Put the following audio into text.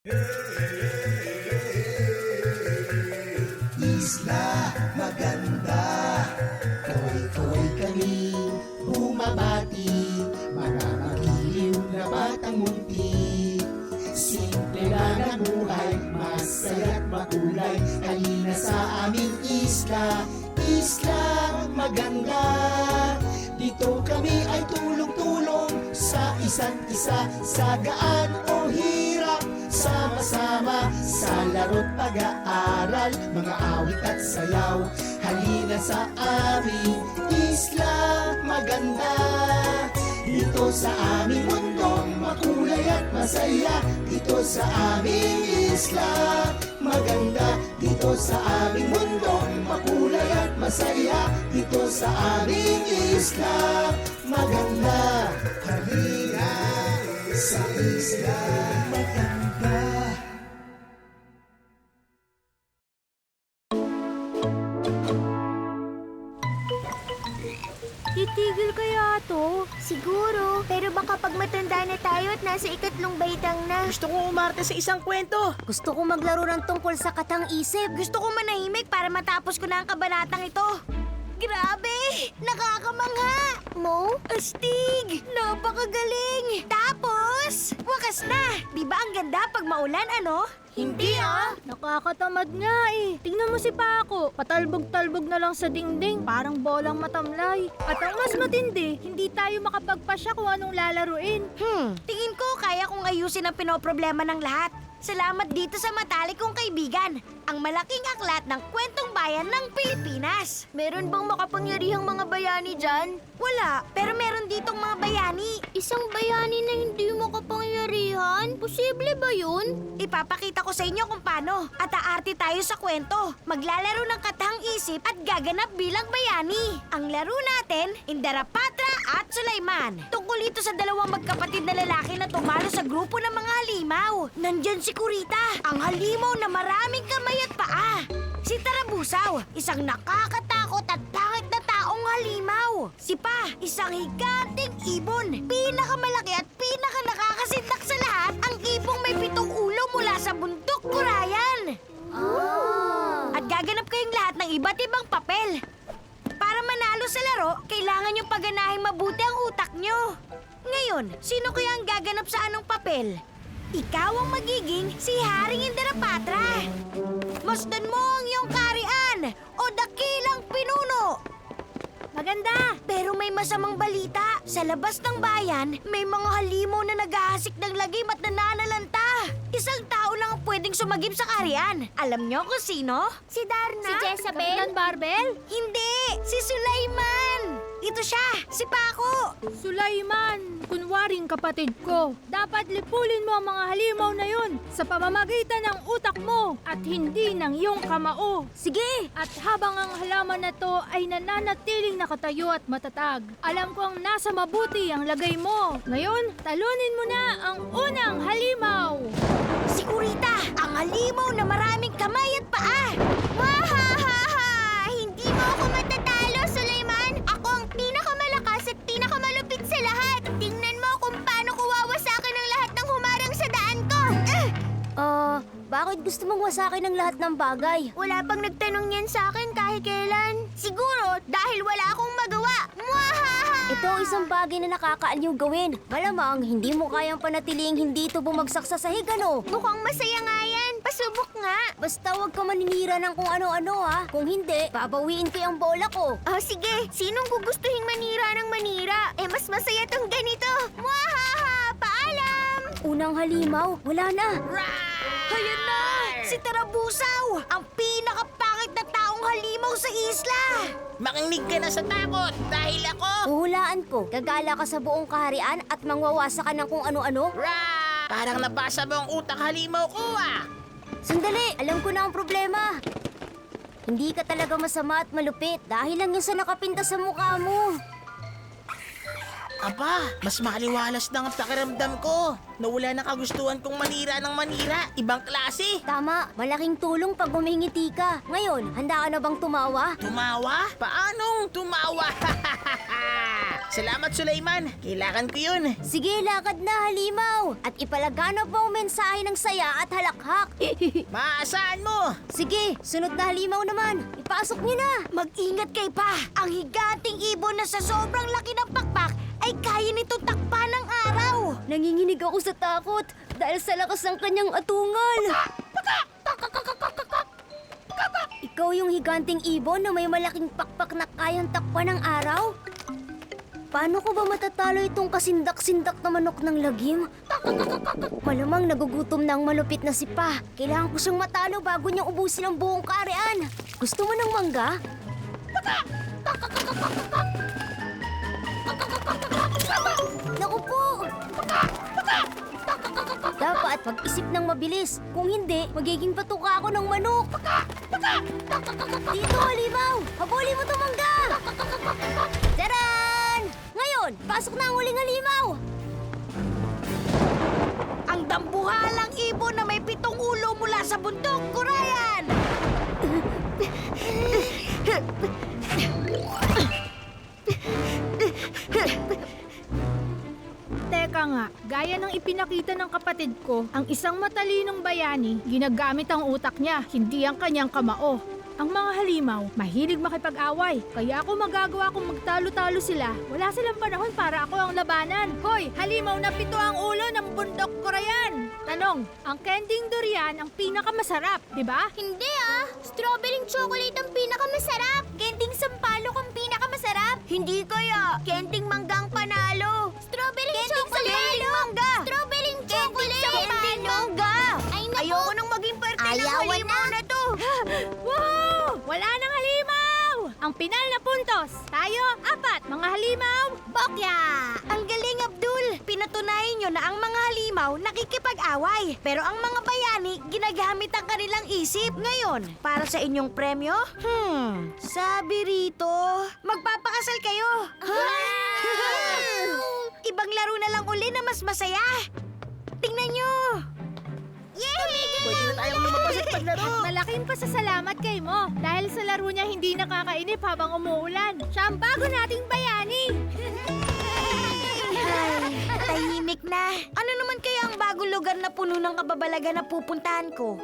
Isla maganda. Kaway-kaway kami Bumabati. Mga magiliw na batang munti. Simple lang ang buhay Masaya't makulay. Halina sa aming isla Isla maganda. Dito kami ay tulong-tulong Sa isa't isa Sa gaan o hirap Sama-sama sa laro't pag-aaral Mga awit at sayaw. Halina sa aming isla maganda. Dito sa aming mundong makulay at masaya. Dito sa aming isla maganda. Dito sa aming mundong makulay at masaya. Dito sa aming isla maganda. Halina sa isla maganda Titigil kaya to? Siguro. Pero baka pag matanda na tayo at nasa ikatlong baitang na. Gusto kong umarte sa isang kwento. Gusto ko maglaro ng tungkol sa katang isip. Gusto ko manahimik para matapos ko na ang kabanatang ito. Grabe! Nakakamangha! Mo? Astig! Napakagaling! Tapos, wakas na! Di ba ang ganda pag maulan, ano? Hindi ah! Nakakatamad nga eh. Tingnan mo si Paco. Patalbog-talbog na lang sa dingding. Parang bolang matamlay. At ang mas matindi, hindi tayo makapagpasya kung anong lalaruin. Hmm, tingin ko kaya kong ayusin ang pinoproblema ng lahat. Salamat dito sa matalik kong kaibigan, ang malaking aklat ng kwentong bayan ng Pilipinas. Meron bang makapangyarihang mga bayani dyan? Wala, pero meron ditong mga bayani. Isang bayani na hindi makapangyarihan? Posible ba yun? Ipapakita ko sa inyo kung paano. At aarte tayo sa kwento. Maglalaro ng katang isip at gaganap bilang bayani. Ang laro natin, Indarapatra at Sulaiman. Tungkol ito sa dalawang magkapatid na lalaki na tumalo sa grupo ng mga halimaw. Nandyan si Kurita, ang halimaw na maraming kamay at paa. Si Tarabusaw, isang nakakatakot at pangit na taong halimaw. Si Pa, isang higanting ibon. Pinakamalaki at pinaka nakakasindak sa lahat, ang ibong may pitong ulo mula sa bundok Kurayan. At gaganap kayong lahat ng iba't ibang papel. Para manalo sa laro, kailangan yung pagganahin mabuti ang utak nyo. Ngayon, sino kaya ang gaganap sa anong papel? Ikaw ang magiging si Haring Indarapatra. Masdan mo ang iyong karian o dakilang pinuno. Maganda! Pero may masamang balita. Sa labas ng bayan, may mga halimaw na naghahasik ng lagim at nananalanta. Isang tao lang ang pwedeng sumagip sa karian. Alam niyo kung sino? Si Darna. Si Jezabel? Barbel? Hindi! Si Sulaiman! Ito siya! Si Paco! Sulaiman, kunwaring kapatid ko. Dapat lipulin mo ang mga halimaw na yun sa pamamagitan ng utak mo at hindi ng iyong kamao. Sige! At habang ang halaman na to ay nananatiling nakatayo at matatag, alam kong nasa mabuti ang lagay mo. Ngayon, talunin mo na ang unang halimaw! Si Kurita! Ang halimaw na maraming gusto mong wasakin ang lahat ng bagay? Wala pang nagtanong yan sa akin kahit kailan. Siguro dahil wala akong magawa. Mwahaha! Ito ang isang bagay na nakakaaliw gawin. Malamang hindi mo kayang panatiling hindi ito bumagsak sa sahig, ano? Mukhang masaya nga yan. Pasubok nga. Basta huwag ka maninira ng kung ano-ano, ha? Kung hindi, babawiin ko yung bola ko. Oh, sige. Sinong gugustuhin manira ng manira? Eh, mas masaya tong ganito. Mwahaha! Paalam! Unang halimaw, wala na. Na! Si Tarabusaw! Ang pinakapangit na taong halimaw sa isla! Makinig ka na sa takot dahil ako... Huhulaan ko, gagala ka sa buong kaharian at mangwawasa ka ng kung ano-ano? Ra! Parang napasa mo ang utak halimaw ko ah! Sandali, alam ko na ang problema. Hindi ka talaga masama at malupit dahil lang yung sa nakapinta sa mukha mo. Aba, mas maliwalas na ang pakiramdam ko. Nawala na kagustuhan kong manira ng manira. Ibang klase. Tama, malaking tulong pag humingiti ka. Ngayon, handa ka na bang tumawa? Tumawa? Paanong tumawa? Salamat, Sulaiman. Kailangan ko yun. Sige, lakad na, halimaw! At ipalaganap mo ang mensahe ng saya at halakhak. Maasaan mo? Sige, sunod na halimaw naman. Ipasok niyo na. Mag-ingat kay pa! Ang higanting ibon na sa sobrang laki ng pakpak ay kaya nitong takpan ng araw! Nanginginig ako sa takot dahil sa lakas ng kanyang atungal. Ikaw yung higanting ibon na may malaking pakpak na kayang takpan ng araw? Paano ko ba matatalo itong kasindak-sindak na manok ng lagim? Malamang nagugutom na ang malupit na si Pa. Kailangan ko siyang matalo bago niyang ubusin ang buong karean. Gusto mo ng mangga? Naku po! Dapat pag-isip ng mabilis. Kung hindi, magiging patuka ako ng manok. Dito, Halimaw! Habulin mo itong mangga! Taran! Ngayon, pasok na ang huling halimaw! Ang dambuhalang ibon na may pitong ulo mula sa bundok, Gurayan! Ipinakita ng kapatid ko, ang isang matalinong bayani, ginagamit ang utak niya, hindi ang kanyang kamao. Ang mga halimaw, mahilig makipag-away. Kaya ako magagawa kung magtalo-talo sila. Wala silang panahon para ako ang labanan. Hoy, halimaw na pito ang ulo ng bundok korean. Tanong, ang kending durian ang pinakamasarap, di ba? Hindi ah! Strawberry chocolate ang pinakamasarap! Kending sampalok ang pinakamasarap! Hindi kaya! Ang pinal na puntos. Tayo, apat, mga halimaw, bokya! Ang galing, Abdul! Pinatunayan nyo na ang mga halimaw nakikipag-away. Pero ang mga bayani, ginagamit ang kanilang isip. Ngayon, para sa inyong premyo? Hmm, sabi rito, magpapakasal kayo. Ibang laro na lang uli na mas masaya. Tayong lumabas at paglaro. Malaking pasasalamat kay mo dahil sa laro niya hindi nakakainip habang umuulan. Siya ang bago nating bayani. Ay, tahimik na. Ano naman kaya ang bagong lugar na puno ng kababalaga na pupuntahan ko?